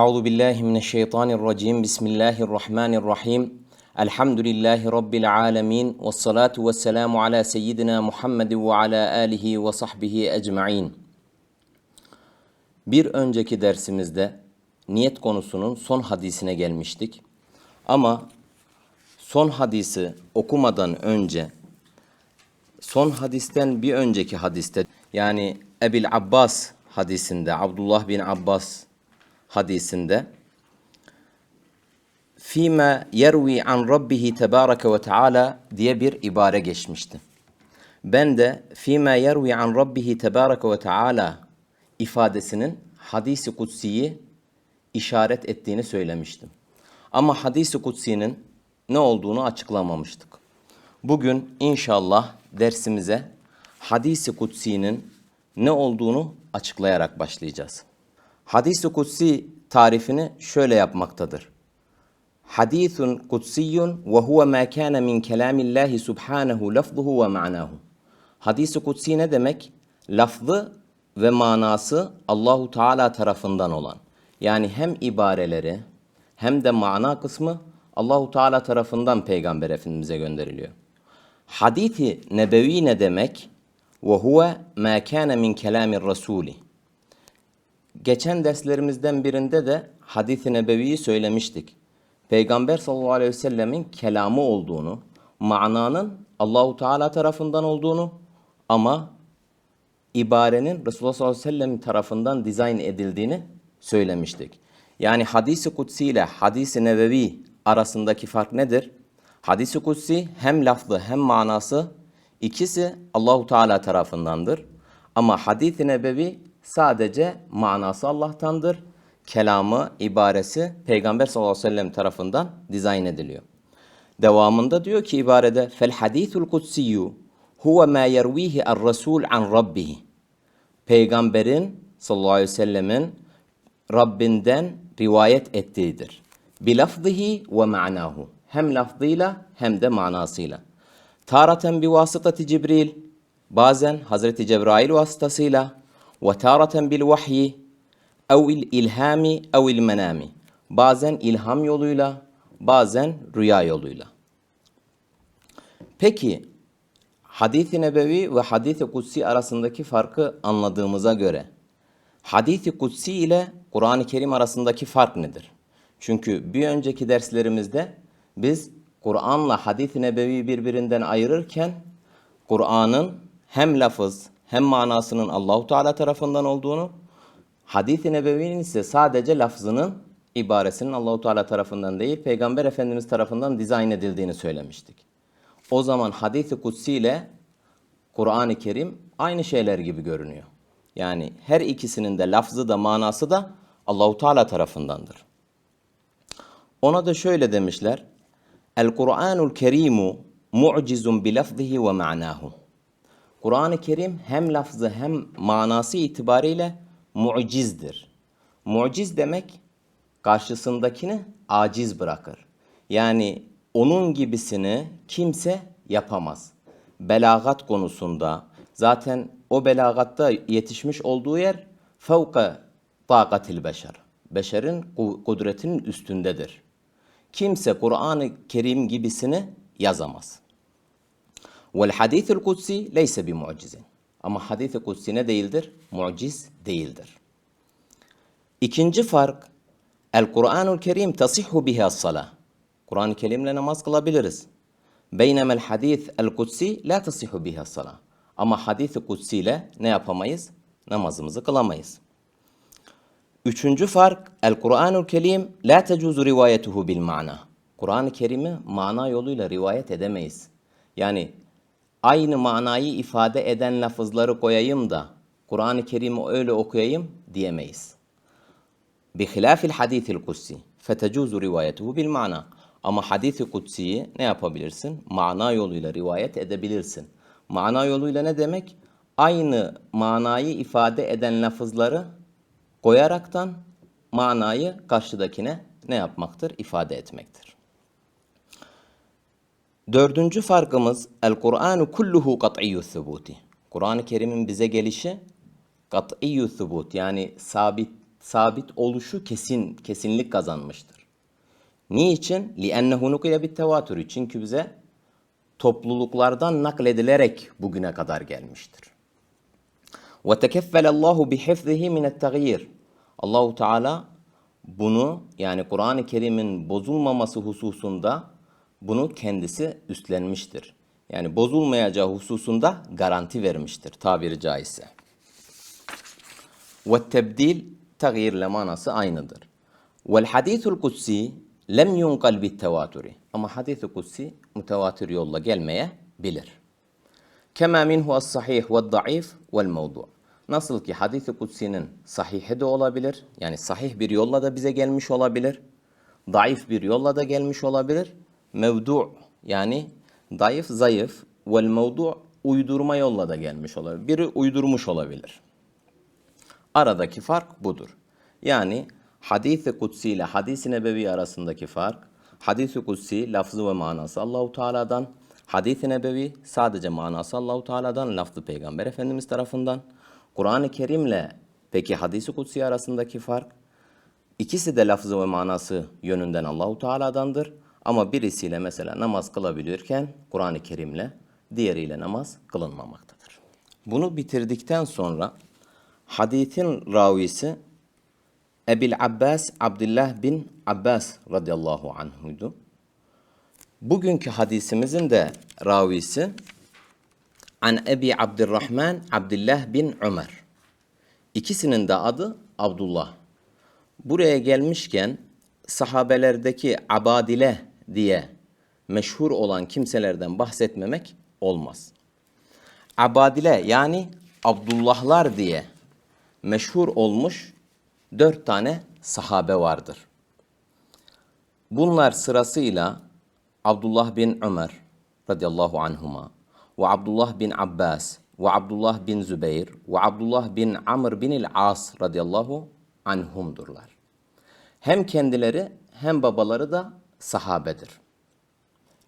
Euzu billahi mineşşeytanirracim. Bismillahirrahmanirrahim. Elhamdülillahi rabbil alamin ve salatu vesselamu ala seyyidina Muhammed ve ala alihi ve sahbihi ecmaîn. Bir önceki dersimizde niyet konusunun son hadisine gelmiştik. Ama son hadisi okumadan önce son hadisten bir önceki hadiste yani Ebil Abbas hadisinde Abdullah bin Abbas hadisinde fîme yervi an rabbihi tebareke ve teala diye bir ibare geçmişti. Ben de fîme yervi an rabbihi tebareke ve teala ifadesinin hadisi kutsiyi işaret ettiğini söylemiştim. Ama hadisi kutsinin ne olduğunu açıklamamıştık. Bugün inşallah dersimize hadisi kutsinin ne olduğunu açıklayarak başlayacağız. Hadis-i kutsi tarifini şöyle yapmaktadır. Hadisun kutsiyyun ve huve ma kana min kelamillahi subhanahu lafzuhu ve ma'nahu. Hadis-i kutsi ne demek? Lafzı ve manası Allahu Teala tarafından olan. Yani hem ibareleri hem de mana kısmı Allahu Teala tarafından Peygamber Efendimize gönderiliyor. Hadisi nebevi ne demek? Ve huve ma kana min kelamir rasuli. Geçen derslerimizden birinde de hadis-i nebeviyi söylemiştik. Peygamber sallallahu aleyhi ve sellemin kelamı olduğunu, mananın Allahu Teala tarafından olduğunu ama ibarenin Resulullah sallallahu aleyhi ve sellem tarafından dizayn edildiğini söylemiştik. Yani hadisi kutsi ile hadisi nebevi arasındaki fark nedir? Hadisi kutsi hem lafzı hem manası ikisi Allahu Teala tarafındandır. Ama hadis-i nebevi sadece manası Allah'tandır. Kelamı, ibaresi Peygamber sallallahu aleyhi ve sellem tarafından dizayn ediliyor. Devamında diyor ki ibarede fel hadisul kutsiyyu huve ma yervihi er rasul an rabbihi. Peygamberin sallallahu aleyhi ve sellemin Rabbinden rivayet ettiğidir. Bilafzihi ve ma'nahu. Hem lafzıyla hem de manasıyla. Taraten bi vasıtati Cibril. Bazen Hazreti Cebrail vasıtasıyla bil vahyi evil ilhami evil menami. Bazen ilham yoluyla, bazen rüya yoluyla. Peki hadis-i nebevi ve hadis-i kutsi arasındaki farkı anladığımıza göre hadis-i kutsi ile Kur'an-ı Kerim arasındaki fark nedir? Çünkü bir önceki derslerimizde biz Kur'an'la hadis-i nebevi birbirinden ayırırken Kur'an'ın hem lafız hem manasının Allahu Teala tarafından olduğunu, hadis-i nebevinin ise sadece lafzının ibaresinin Allahu Teala tarafından değil, Peygamber Efendimiz tarafından dizayn edildiğini söylemiştik. O zaman hadis-i kutsi ile Kur'an-ı Kerim aynı şeyler gibi görünüyor. Yani her ikisinin de lafzı da manası da Allahu Teala tarafındandır. Ona da şöyle demişler. El Kur'anul Kerimu mu'cizun bi lafzihi ve ma'nahu. Kur'an-ı Kerim hem lafzı hem manası itibariyle mucizdir. Muciz demek karşısındakini aciz bırakır. Yani onun gibisini kimse yapamaz. Belagat konusunda zaten o belagatta yetişmiş olduğu yer fevka takatil beşer. Beşerin kudretinin üstündedir. Kimse Kur'an-ı Kerim gibisini yazamaz. Vel hadithul kutsi leyse bi mucizin. Ama hadith-i kutsi ne değildir? Muciz değildir. İkinci fark El Kur'anul Kerim tasihhu biha salah. Kur'an-ı Kerim'le namaz kılabiliriz. Beynemel hadith el kutsi la tasihhu biha salah. Ama hadith-i kutsi ile ne yapamayız? Namazımızı kılamayız. Üçüncü fark El Kur'anul Kerim la tecuzu rivayetuhu bil mana. Kur'an-ı Kerim'i mana yoluyla rivayet edemeyiz. Yani aynı manayı ifade eden lafızları koyayım da Kur'an-ı Kerim'i öyle okuyayım diyemeyiz. Bihilafil hadithil kutsi fetecuzu rivayetuhu bil mana. Ama hadisi kutsiyi ne yapabilirsin? Mana yoluyla rivayet edebilirsin. Mana yoluyla ne demek? Aynı manayı ifade eden lafızları koyaraktan manayı karşıdakine ne yapmaktır? İfade etmektir. Dördüncü farkımız el Kur'anu kulluhu kat'iyyü thubuti. Kur'an-ı Kerim'in bize gelişi kat'iyyü thubut yani sabit sabit oluşu kesin kesinlik kazanmıştır. Niçin? لِأَنَّهُ نُقِيَ بِالتَّوَاتُرِ Çünkü bize topluluklardan nakledilerek bugüne kadar gelmiştir. وَتَكَفَّلَ اللّٰهُ بِحِفْظِهِ مِنَ التَّغْيِيرِ Allahu Teala bunu yani Kur'an-ı Kerim'in bozulmaması hususunda bunu kendisi üstlenmiştir. Yani bozulmayacağı hususunda garanti vermiştir tabiri caizse. Ve tebdil tagyirle manası aynıdır. Vel hadisul kutsi lem yunqal bit tevaturi. Ama hadis-i kutsi mütevatir yolla gelmeye bilir. Kema minhu as-sahih ve daif vel mevdu. Nasıl ki hadis-i kutsinin sahihi de olabilir. Yani sahih bir yolla da bize gelmiş olabilir. Daif bir yolla da gelmiş olabilir. Mevdu yani daif zayıf vel mevdu uydurma yolla da gelmiş olabilir. Biri uydurmuş olabilir. Aradaki fark budur. Yani hadis-i kutsi ile hadis-i nebevi arasındaki fark, hadis-i kutsi lafzı ve manası Allahu Teala'dan, hadis-i nebevi sadece manası Allahu Teala'dan, lafzı Peygamber Efendimiz tarafından. Kur'an-ı Kerim'le peki hadis-i kutsi arasındaki fark, ikisi de lafzı ve manası yönünden Allahu Teala'dandır. Ama birisiyle mesela namaz kılabiliyorken Kur'an-ı Kerim'le, diğeriyle namaz kılınmamaktadır. Bunu bitirdikten sonra hadisin ravisi Ebil Abbas Abdullah bin Abbas radıyallahu anhuydu. Bugünkü hadisimizin de ravisi An Ebi Abdurrahman Abdullah bin Ömer. İkisinin de adı Abdullah. Buraya gelmişken sahabelerdeki abadile diye meşhur olan kimselerden bahsetmemek olmaz. Abadile yani Abdullahlar diye meşhur olmuş dört tane sahabe vardır. Bunlar sırasıyla Abdullah bin Ömer radıyallahu anhuma ve Abdullah bin Abbas ve Abdullah bin Zübeyir ve Abdullah bin Amr bin el-As radıyallahu anhumdurlar. Hem kendileri hem babaları da sahabedir.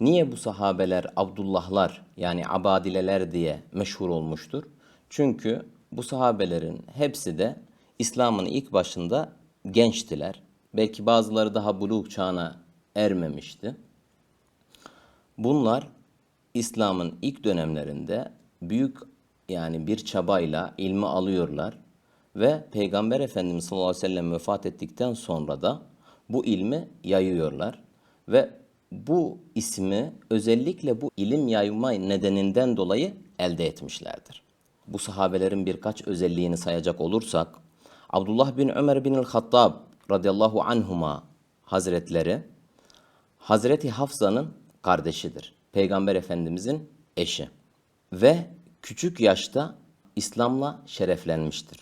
Niye bu sahabeler Abdullahlar yani abadileler diye meşhur olmuştur? Çünkü bu sahabelerin hepsi de İslam'ın ilk başında gençtiler. Belki bazıları daha buluk çağına ermemişti. Bunlar İslam'ın ilk dönemlerinde büyük yani bir çabayla ilmi alıyorlar ve Peygamber Efendimiz sallallahu aleyhi ve sellem vefat ettikten sonra da bu ilmi yayıyorlar ve bu ismi özellikle bu ilim yayma nedeninden dolayı elde etmişlerdir. Bu sahabelerin birkaç özelliğini sayacak olursak Abdullah bin Ömer bin el-Hattab radıyallahu anhuma hazretleri Hazreti Hafsa'nın kardeşidir. Peygamber Efendimizin eşi ve küçük yaşta İslam'la şereflenmiştir.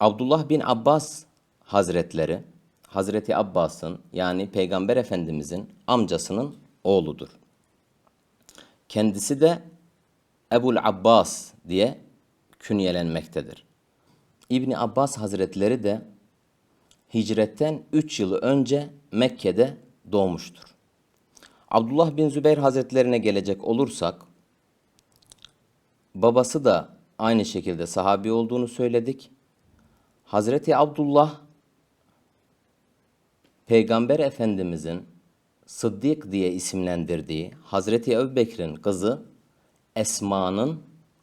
Abdullah bin Abbas Hazretleri Hazreti Abbas'ın yani Peygamber Efendimizin amcasının oğludur. Kendisi de Ebul Abbas diye künyelenmektedir. İbni Abbas Hazretleri de hicretten 3 yıl önce Mekke'de doğmuştur. Abdullah bin Zübeyir Hazretlerine gelecek olursak, babası da aynı şekilde sahabi olduğunu söyledik. Hazreti Abdullah, Peygamber Efendimizin Sıddık diye isimlendirdiği Hazreti Ebubekir'in kızı Esma'nın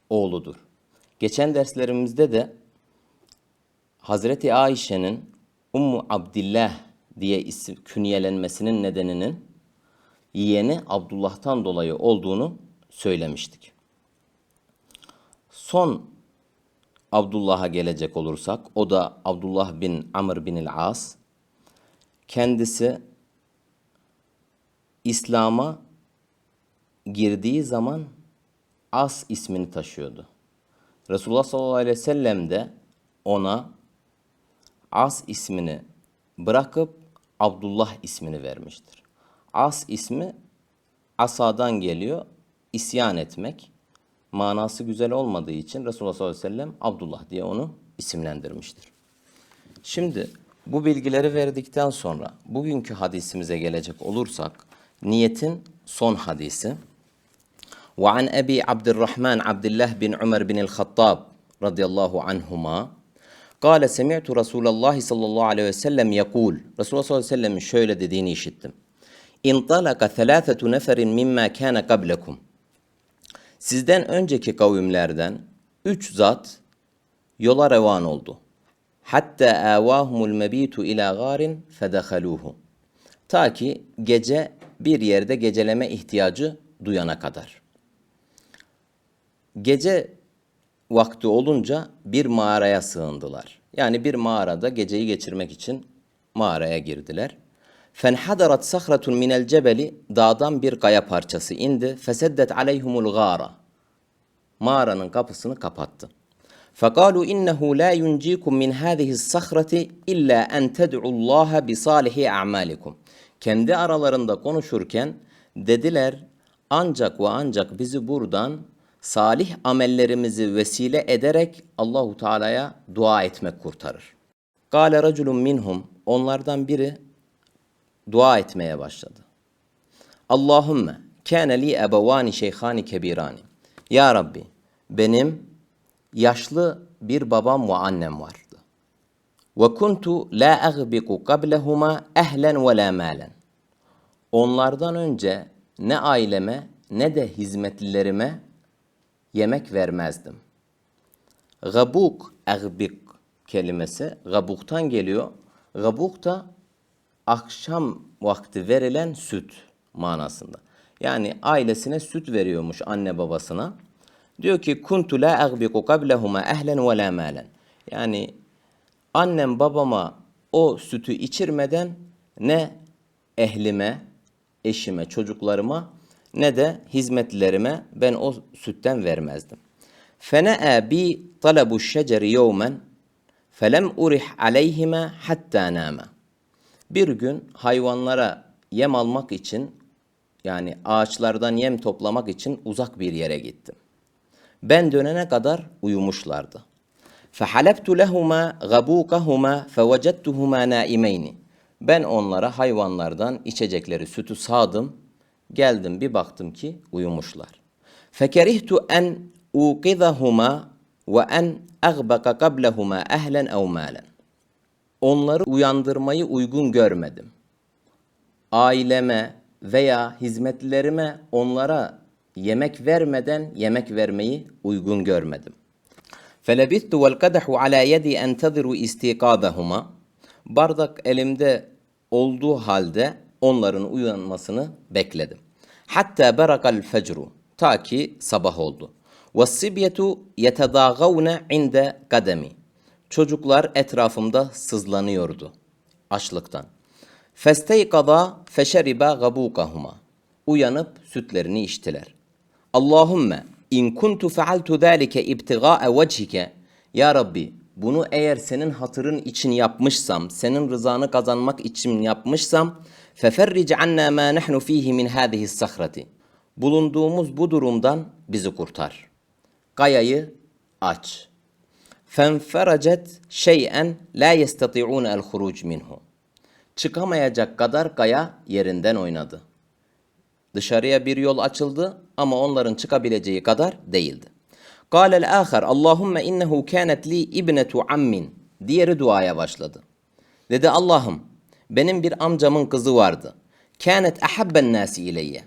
oğludur. Geçen derslerimizde de Hazreti Ayşe'nin Ummu Abdillah diye isim künyelenmesinin nedeninin yeğeni Abdullah'tan dolayı olduğunu söylemiştik. Son Abdullah'a gelecek olursak, o da Abdullah bin Amr bin el-As. Kendisi İslam'a girdiği zaman As ismini taşıyordu. Resulullah sallallahu aleyhi ve sellem de ona As ismini bırakıp Abdullah ismini vermiştir. As ismi asadan geliyor, isyan etmek. Manası güzel olmadığı için Resulullah sallallahu aleyhi ve sellem Abdullah diye onu isimlendirmiştir. Şimdi bu bilgileri verdikten sonra bugünkü hadisimize gelecek olursak niyetin son hadisi. وعن أبي عبد الرحمن عبد الله بن عمر بن الخطاب رضي الله عنهما Kale semi'tu Resulallah sallallahu aleyhi ve sellem yekul. Resulullah sallallahu aleyhi ve sellem'in şöyle dediğini işittim. İntalaka thelâthetu neferin mimma kâne qablekum. Sizden önceki kavimlerden üç zat yola revan oldu. Hatta avahumul mebitu ila garin fedehaluhu. Ta ki gece bir yerde geceleme ihtiyacı duyana kadar. Gece vakti olunca bir mağaraya sığındılar. Yani bir mağarada geceyi geçirmek için mağaraya girdiler. Fenhadarat sahratun minel cebeli dağdan bir kaya parçası indi. Feseddet aleyhumul gâra. Mağaranın kapısını kapattı. فقالوا إنه لا ينجيكم من هذه الصخرة إلا أن تدعوا الله بصالح أعمالكم. Kendi aralarında konuşurken dediler ancak ve ancak bizi buradan salih amellerimizi vesile ederek Allahu Teala'ya dua etmek kurtarır. Kale raculun minhum onlardan biri dua etmeye başladı. Allahümme kâne li ebevâni şeyhâni kebirâni. Ya Rabbi benim yaşlı bir babam ve annem vardı. Ve kuntu la aghbiku qablahuma ehlen ve la malen. Onlardan önce ne aileme ne de hizmetlilerime yemek vermezdim. Gabuk, aghbik kelimesi gabuktan geliyor. Gabuk da akşam vakti verilen süt manasında. Yani ailesine süt veriyormuş anne babasına. Diyor ki kuntu la agbiku qablahuma ehlen ve la malen. Yani annem babama o sütü içirmeden ne ehlime, eşime, çocuklarıma ne de hizmetlilerime ben o sütten vermezdim. Fene'a bi talabu şeceri yevmen felem urih aleyhime hatta nama. Bir gün hayvanlara yem almak için yani ağaçlardan yem toplamak için uzak bir yere gittim. Ben dönene kadar uyumuşlardı. فَحَلَبْتُ لَهُمَا غَبُوكَهُمَا فَوَجَدْتُهُمَا نَائِمَيْنِ Ben onlara hayvanlardan içecekleri sütü sağdım. Geldim bir baktım ki uyumuşlar. فَكَرِهْتُ أَنْ اُوقِذَهُمَا وَاَنْ اَغْبَقَ قَبْلَهُمَا اَهْلًا اَوْ مَالًا Onları uyandırmayı uygun görmedim. Aileme veya hizmetlilerime onlara yemek vermeden yemek vermeyi uygun görmedim. فَلَبِثْتُ وَالْقَدَحُ عَلَى يَدِي اَنْتَظِرُ اِسْتِقَادَهُمَا Bardak elimde olduğu halde onların uyanmasını bekledim. Hatta berakal fecru ta ki sabah oldu. وَالسِّبْيَةُ يَتَدَاغَوْنَ عِنْدَ قَدَمِ Çocuklar etrafımda sızlanıyordu açlıktan. فَاسْتَيْقَضَا فَشَرِبَا غَبُوكَهُمَا Uyanıp sütlerini içtiler. Allahümme in kuntu fealtu zalike ibtigaa vechike Ya Rabbi bunu eğer senin hatırın için yapmışsam, senin rızanı kazanmak için yapmışsam feferric anna ma nahnu fihi min hadihi sahrati. Bulunduğumuz bu durumdan bizi kurtar. Kayayı aç. Fenferacet şey'en la yestati'un el huruc minhu. Çıkamayacak kadar kaya yerinden oynadı. Dışarıya bir yol açıldı ama onların çıkabileceği kadar değildi. قال الآخر اللهم إنه كانت لي ابنة عم Diğeri duaya başladı. Dedi Allah'ım benim bir amcamın kızı vardı. Kânet ahabben nasi ileyye.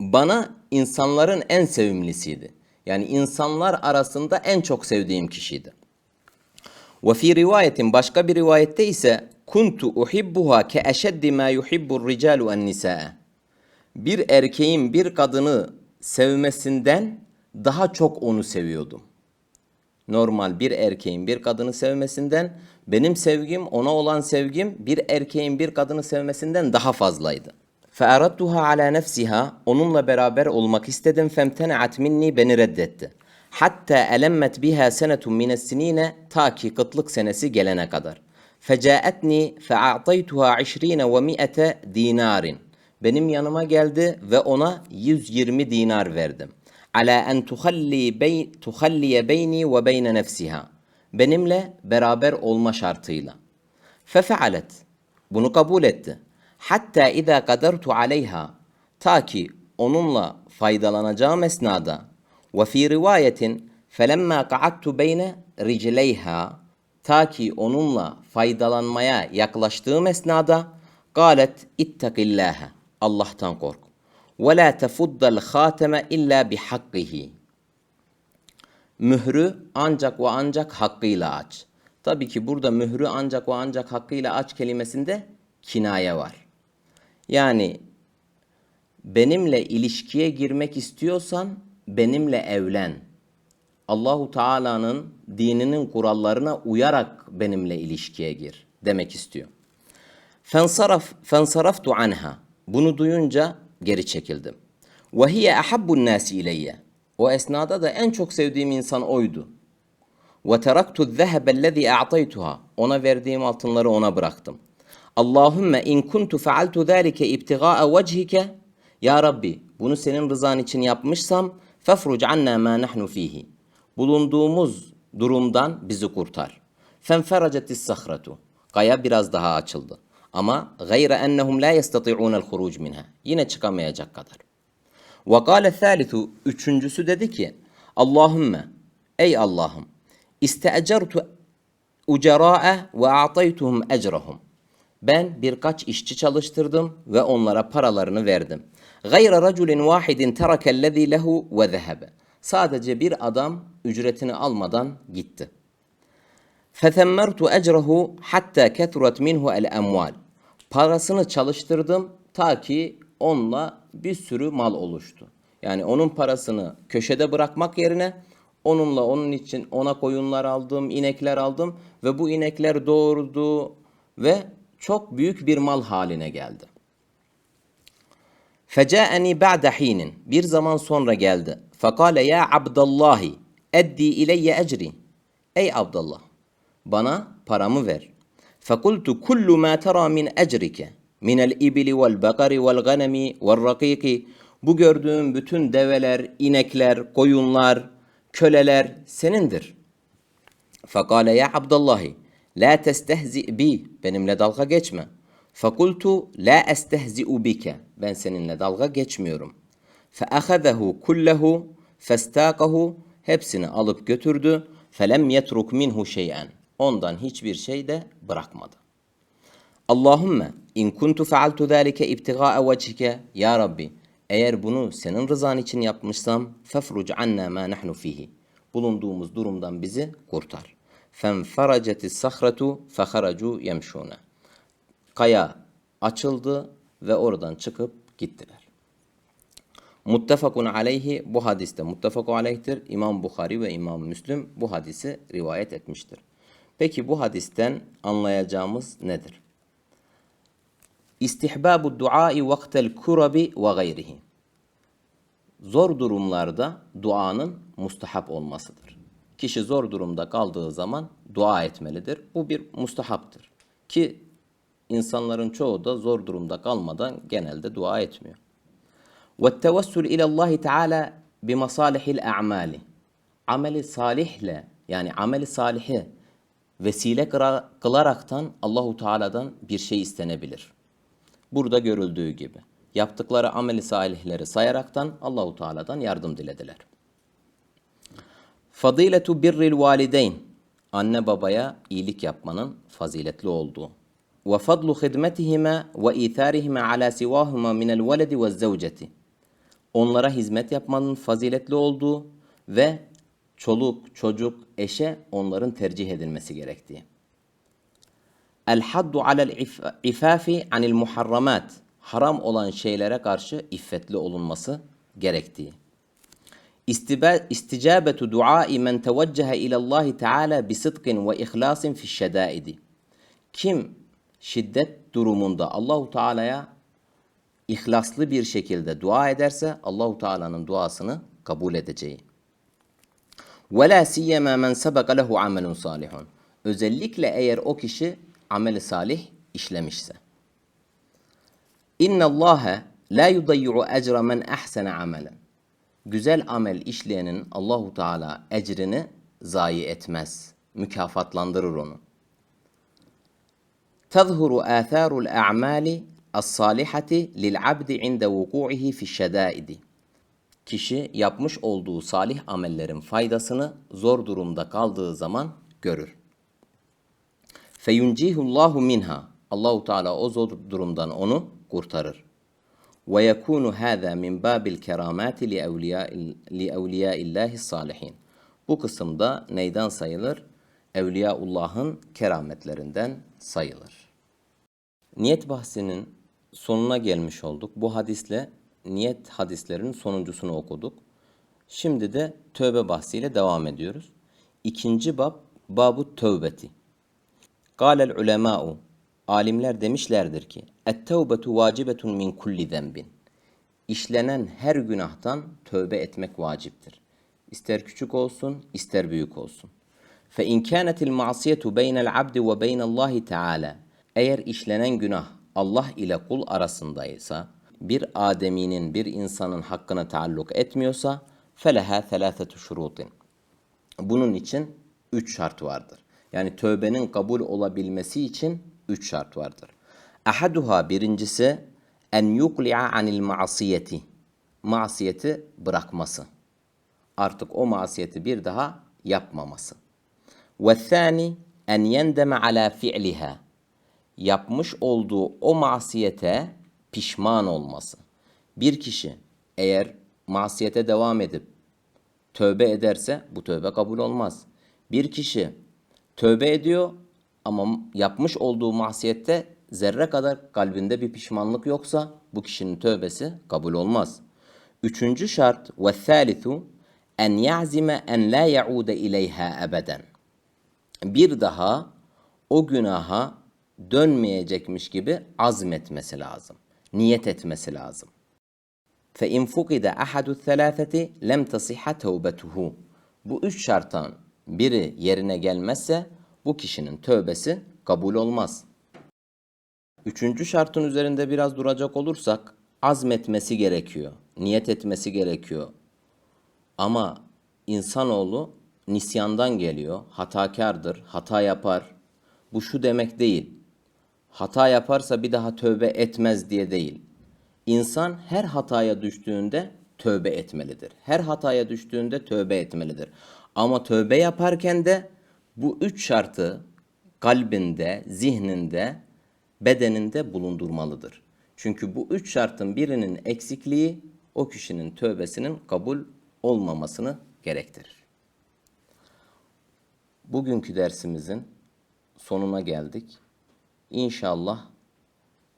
Bana insanların en sevimlisiydi. Yani insanlar arasında en çok sevdiğim kişiydi. Ve fi rivayetin başka bir rivayette ise kuntu uhibbuha ke eşeddi ma yuhibbur ricalu en nisaa. Bir erkeğin bir kadını sevmesinden daha çok onu seviyordum. Normal bir erkeğin bir kadını sevmesinden benim sevgim ona olan sevgim bir erkeğin bir kadını sevmesinden daha fazlaydı. فَاَرَدْتُهَا عَلَى نَفْسِهَا Onunla beraber olmak istedim. فَمْتَنَعَتْ minni Beni reddetti. Hatta elemmet biha senetun mines sinine ta ki kıtlık senesi gelene kadar. Fecaetni fe'a'taytuha 20 ve mi'ete dinarin. Benim yanıma geldi ve ona 120 dinar verdim. Ala en tuhalli bey tuhalliye beyni ve beyne nefsiha. Benimle beraber olma şartıyla. Fefealet. Bunu kabul etti. Hatta iza kadartu aleyha. Ta ki onunla faydalanacağım esnada ve fi rivayetin felemma qa'adtu beyne ricleyha Ta ki onunla faydalanmaya yaklaştığım esnada galet ittakillâhe Allah'tan kork. Ve la tefuddal hateme illa bihakkihi. Mührü ancak ve ancak hakkıyla aç. Tabii ki burada mührü ancak ve ancak hakkıyla aç kelimesinde kinaye var. Yani benimle ilişkiye girmek istiyorsan benimle evlen. Allahu Teala'nın dininin kurallarına uyarak benimle ilişkiye gir demek istiyor. Fensaraf fensaraftu anha. Bunu duyunca geri çekildim. Hiye ahabbun nasi ileyye. O esnada da en çok sevdiğim insan oydu. Teraktu zehebe ellezî a'taytuha. Ona verdiğim altınları ona bıraktım. Allahümme in kuntu fealtu zâlike ibtigâe vechike. Ya Rabbi bunu senin rızan için yapmışsam fefruc anna ma nahnu fihi. Bulunduğumuz durumdan bizi kurtar. Fenferacetis sahratu. Kaya biraz daha açıldı. Ama gayre ennehum la yestati'ûnel huruc minha. Yine çıkamayacak kadar. Ve kâle thâlitu. Üçüncüsü dedi ki Allahümme ey Allah'ım iste'ecertu ucerâe ve a'taytuhum ecrahum. Ben birkaç işçi çalıştırdım ve onlara paralarını verdim. Gayre raculin vahidin terakellezî lehu ve zehebe. Sadece bir adam ücretini almadan gitti. Fethemmertu ecrehu hatta kethurat minhu el emval. Parasını çalıştırdım ta ki onunla bir sürü mal oluştu. Yani onun parasını köşede bırakmak yerine onunla onun için ona koyunlar aldım, inekler aldım ve bu inekler doğurdu ve çok büyük bir mal haline geldi. Fecaeni ba'de hinin. Bir zaman sonra geldi. Fekale ya Abdallahi eddi ileyye ecri. Ey Abdullah bana paramı ver. Tera min ecrike minel ibili vel bakari vel ganemi vel rakiki. Bu gördüğüm bütün develer, inekler, koyunlar, köleler senindir. Fekale ya Abdallahi la testehzi bi benimle dalga geçme. Fekultu la estehzi'u bike ben seninle dalga geçmiyorum. Feahazehu kullehu festakahu hepsini alıp götürdü. Felem yetruk minhu şey'en ondan hiçbir şey de bırakmadı. Allahümme in kuntu fealtu zâlike ibtigâe vechike ya Rabbi eğer bunu senin rızan için yapmışsam fefruc anna ma nahnu fihi bulunduğumuz durumdan bizi kurtar. Fenfaracetis sahretu feharacu yemşûne kaya açıldı ve oradan çıkıp gittiler. Muttefakun aleyhi bu hadiste muttefakun aleyhtir. İmam Bukhari ve İmam Müslim bu hadisi rivayet etmiştir. Peki bu hadisten anlayacağımız nedir? İstihbabu duai vaktel kurabi ve gayrihi. Zor durumlarda duanın mustahap olmasıdır. Kişi zor durumda kaldığı zaman dua etmelidir. Bu bir mustahaptır. Ki insanların çoğu da zor durumda kalmadan genelde dua etmiyor. Ve tevessül ilallahi teala bi masalihil a'mali. Ameli salihle yani ameli salihi vesile kılaraktan Allahu Teala'dan bir şey istenebilir. Burada görüldüğü gibi yaptıkları ameli salihleri sayaraktan Allahu Teala'dan yardım dilediler. Fadiletu birril valideyn anne babaya iyilik yapmanın faziletli olduğu. Ve fadlu hidmetihime ve itharihime ala sivahuma minel veledi ve zevceti. Onlara hizmet yapmanın faziletli olduğu ve çoluk, çocuk, eşe onların tercih edilmesi gerektiği. El haddu alel ifafi anil muharramat. Haram olan şeylere karşı iffetli olunması gerektiği. İsticabetu duai men teveccehe ilallahi teala bi sıdkın ve ihlasin fi şedaidi. Kim şiddet durumunda Allahu Teala'ya ihlaslı bir şekilde dua ederse Allahu Teala'nın duasını kabul edeceği. La siyema men sebeka lehu amelun salihun. Özellikle eğer o kişi ameli salih işlemişse. İnna Allaha la yudayyi'u ecra men ahsana amelen. Güzel amel işleyenin Allahu Teala ecrini zayi etmez. Mükafatlandırır onu. Atharul a'mali as-salihati lil abdi inde vuku'ihi fi şedaidi. Kişi yapmış olduğu salih amellerin faydasını zor durumda kaldığı zaman görür. Feyuncihullahu minha. Allahu Teala o zor durumdan onu kurtarır. Ve yekunu hâzâ min bâbil kerâmâti li evliyâillâhi sâlihin. Bu kısımda neyden sayılır? Evliyaullah'ın kerametlerinden sayılır. Niyet bahsinin sonuna gelmiş olduk. Bu hadisle niyet hadislerinin sonuncusunu okuduk. Şimdi de tövbe bahsiyle devam ediyoruz. İkinci bab, babu tövbeti. Kâlel ulemâ'u, alimler demişlerdir ki, et-tevbetu vacibetun min kulli zenbin. İşlenen her günahtan tövbe etmek vaciptir. İster küçük olsun, ister büyük olsun. Fe in kânetil ma'siyetu beynel abdi ve beynallahi teâlâ. Eğer işlenen günah Allah ile kul arasındaysa, bir ademinin, bir insanın hakkına taalluk etmiyorsa, feleha thelâthetu şurutin. Bunun için üç şart vardır. Yani tövbenin kabul olabilmesi için üç şart vardır. Ahaduha birincisi en yukli'a anil ma'siyeti. Masiyeti bırakması. Artık o masiyeti bir daha yapmaması. Ve thani en yendeme ala fi'liha. Yapmış olduğu o masiyete pişman olması. Bir kişi eğer masiyete devam edip tövbe ederse bu tövbe kabul olmaz. Bir kişi tövbe ediyor ama yapmış olduğu masiyette zerre kadar kalbinde bir pişmanlık yoksa bu kişinin tövbesi kabul olmaz. Üçüncü şart ve thalithu en ya'zime en la ya'ude ileyha ebeden. Bir daha o günaha dönmeyecekmiş gibi azmetmesi lazım Niyet etmesi lazım. فَاِنْ فُقِدَ اَحَدُ الثَّلَاثَةِ لَمْ تَصِحَ تَوْبَتُهُ Bu üç şarttan biri yerine gelmezse bu kişinin tövbesi kabul olmaz. Üçüncü şartın üzerinde biraz duracak olursak azmetmesi gerekiyor, niyet etmesi gerekiyor. Ama insanoğlu nisyandan geliyor, hatakardır, hata yapar. Bu şu demek değil. Hata yaparsa bir daha tövbe etmez diye değil. İnsan her hataya düştüğünde tövbe etmelidir. Her hataya düştüğünde tövbe etmelidir. Ama tövbe yaparken de bu üç şartı kalbinde, zihninde, bedeninde bulundurmalıdır. Çünkü bu üç şartın birinin eksikliği o kişinin tövbesinin kabul olmamasını gerektirir. Bugünkü dersimizin sonuna geldik. İnşallah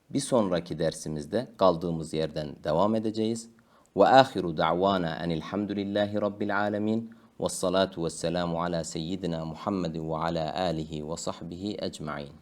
bir sonraki dersimizde kaldığımız yerden devam edeceğiz. Ve ahiru da'vana enilhamdülillahi rabbil alemin. Ve salatu ve selamu ala seyyidina Muhammedin ve ala alihi ve sahbihi ecma'in.